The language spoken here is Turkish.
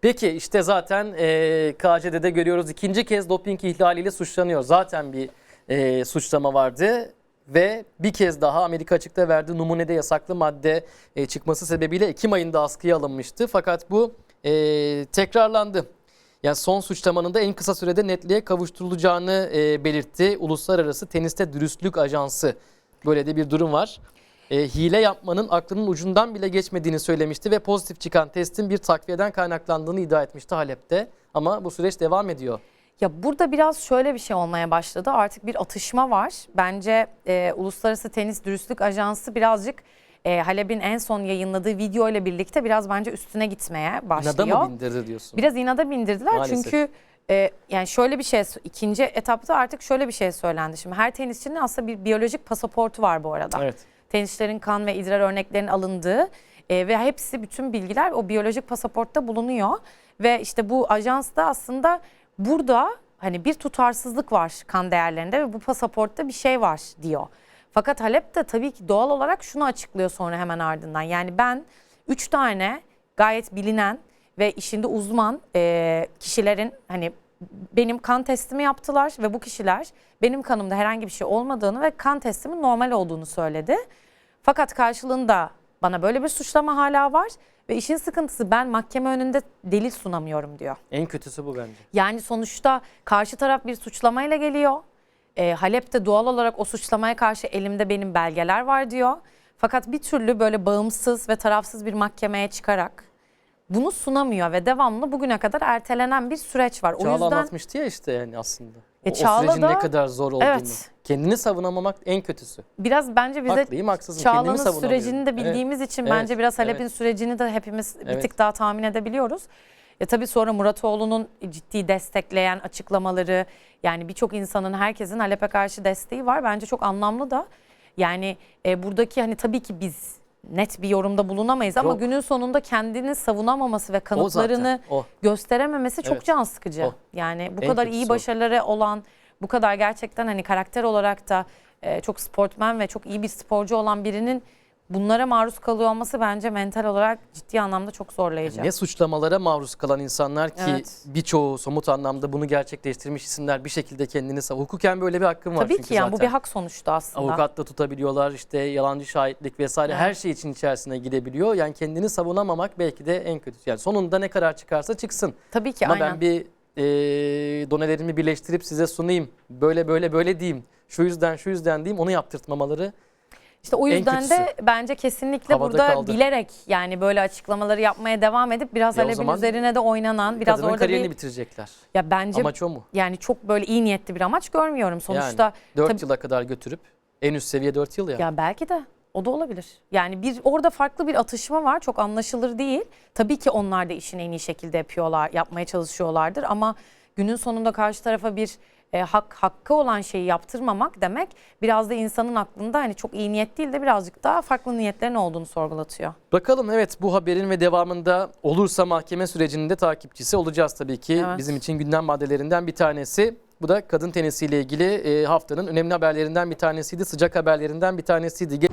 Peki işte zaten e, KCD'de görüyoruz ikinci kez doping ihlaliyle suçlanıyor. Zaten bir e, suçlama vardı ve bir kez daha Amerika açıkta verdiği numunede yasaklı madde e, çıkması sebebiyle Ekim ayında askıya alınmıştı. Fakat bu e, tekrarlandı. Yani son suçlamanın da en kısa sürede netliğe kavuşturulacağını e, belirtti. Uluslararası Teniste Dürüstlük Ajansı. Böyle de bir durum var. E, hile yapmanın aklının ucundan bile geçmediğini söylemişti ve pozitif çıkan testin bir takviyeden kaynaklandığını iddia etmişti Halep'te. Ama bu süreç devam ediyor. Ya burada biraz şöyle bir şey olmaya başladı. Artık bir atışma var. Bence e, Uluslararası Tenis Dürüstlük Ajansı birazcık e, Halep'in en son yayınladığı video ile birlikte biraz bence üstüne gitmeye başlıyor. Nada mı bindirdi diyorsun? Biraz inada bindirdiler Maalesef. çünkü e, yani şöyle bir şey ikinci etapta artık şöyle bir şey söylendi. Şimdi her tenisçinin aslında bir biyolojik pasaportu var bu arada. Evet. Tenisçilerin kan ve idrar örneklerinin alındığı e, ve hepsi bütün bilgiler o biyolojik pasaportta bulunuyor. Ve işte bu ajans da aslında burada hani bir tutarsızlık var kan değerlerinde ve bu pasaportta bir şey var diyor. Fakat Halep de tabii ki doğal olarak şunu açıklıyor sonra hemen ardından. Yani ben üç tane gayet bilinen ve işinde uzman e, kişilerin hani benim kan testimi yaptılar ve bu kişiler benim kanımda herhangi bir şey olmadığını ve kan testimin normal olduğunu söyledi. Fakat karşılığında bana böyle bir suçlama hala var ve işin sıkıntısı ben mahkeme önünde delil sunamıyorum diyor. En kötüsü bu bence. Yani sonuçta karşı taraf bir suçlamayla geliyor. E, Halep de doğal olarak o suçlamaya karşı elimde benim belgeler var diyor. Fakat bir türlü böyle bağımsız ve tarafsız bir mahkemeye çıkarak bunu sunamıyor ve devamlı bugüne kadar ertelenen bir süreç var. O Çağla yüzden anlatmıştı ya işte yani aslında. E, o, o Çağla sürecin da- ne kadar zor olduğunu. Evet. Kendini savunamamak en kötüsü. biraz bence bize Haklıyım haksızım. Çağla'nın sürecini de Evet. bildiğimiz için Evet, bence biraz Halep'in evet. sürecini de hepimiz bir Evet. tık daha tahmin edebiliyoruz. Ya tabii sonra Muratoğlu'nun ciddi destekleyen açıklamaları yani birçok insanın herkesin Halep'e karşı desteği var. Bence çok anlamlı da. Yani e, buradaki hani tabii ki biz net bir yorumda bulunamayız ama Yok. günün sonunda kendini savunamaması ve O kanıtlarını zaten. O. gösterememesi çok Evet. can sıkıcı. O. Yani bu En kadar kötüsü iyi o. başarıları olan, bu kadar gerçekten hani karakter olarak da e, çok sportmen ve çok iyi bir sporcu olan birinin bunlara maruz kalıyor olması bence mental olarak ciddi anlamda çok zorlayıcı. Ne suçlamalara maruz kalan insanlar ki Evet. birçoğu somut anlamda bunu gerçekleştirmiş isimler bir şekilde kendini savun. Hukuken böyle bir hakkın var Tabii çünkü ki yani bu zaten. bir hak sonuçta aslında. Avukat da tutabiliyorlar işte yalancı şahitlik vesaire her şey için içerisine gidebiliyor. Yani kendini savunamamak belki de en kötüsü. Yani sonunda ne karar çıkarsa çıksın. Tabii ki Ama aynen. ben bir e, donelerimi birleştirip size sunayım. Böyle böyle böyle diyeyim. Şu yüzden şu yüzden diyeyim onu yaptırtmamaları. İşte o en yüzden de bence kesinlikle Havada burada kaldı. bilerek yani böyle açıklamaları yapmaya devam edip biraz Ya o Halep'in zaman üzerine de oynanan biraz Kadının orada kariyerini bir bitirecekler. ya bence Amaç o mu? yani çok böyle iyi niyetli bir amaç görmüyorum. Sonuçta yani 4 tabii- yıla kadar götürüp en üst seviye 4 yıl ya. Ya belki de o da olabilir. Yani bir orada farklı bir atışma var. Çok anlaşılır değil. Tabii ki onlar da işini en iyi şekilde yapıyorlar, yapmaya çalışıyorlardır ama günün sonunda karşı tarafa bir e, hak hakkı olan şeyi yaptırmamak demek biraz da insanın aklında hani çok iyi niyet değil de birazcık daha farklı niyetlerin olduğunu sorgulatıyor. Bakalım evet bu haberin ve devamında olursa mahkeme sürecinin de takipçisi olacağız tabii ki. Evet. Bizim için gündem maddelerinden bir tanesi. Bu da kadın tenisiyle ilgili e, haftanın önemli haberlerinden bir tanesiydi. Sıcak haberlerinden bir tanesiydi.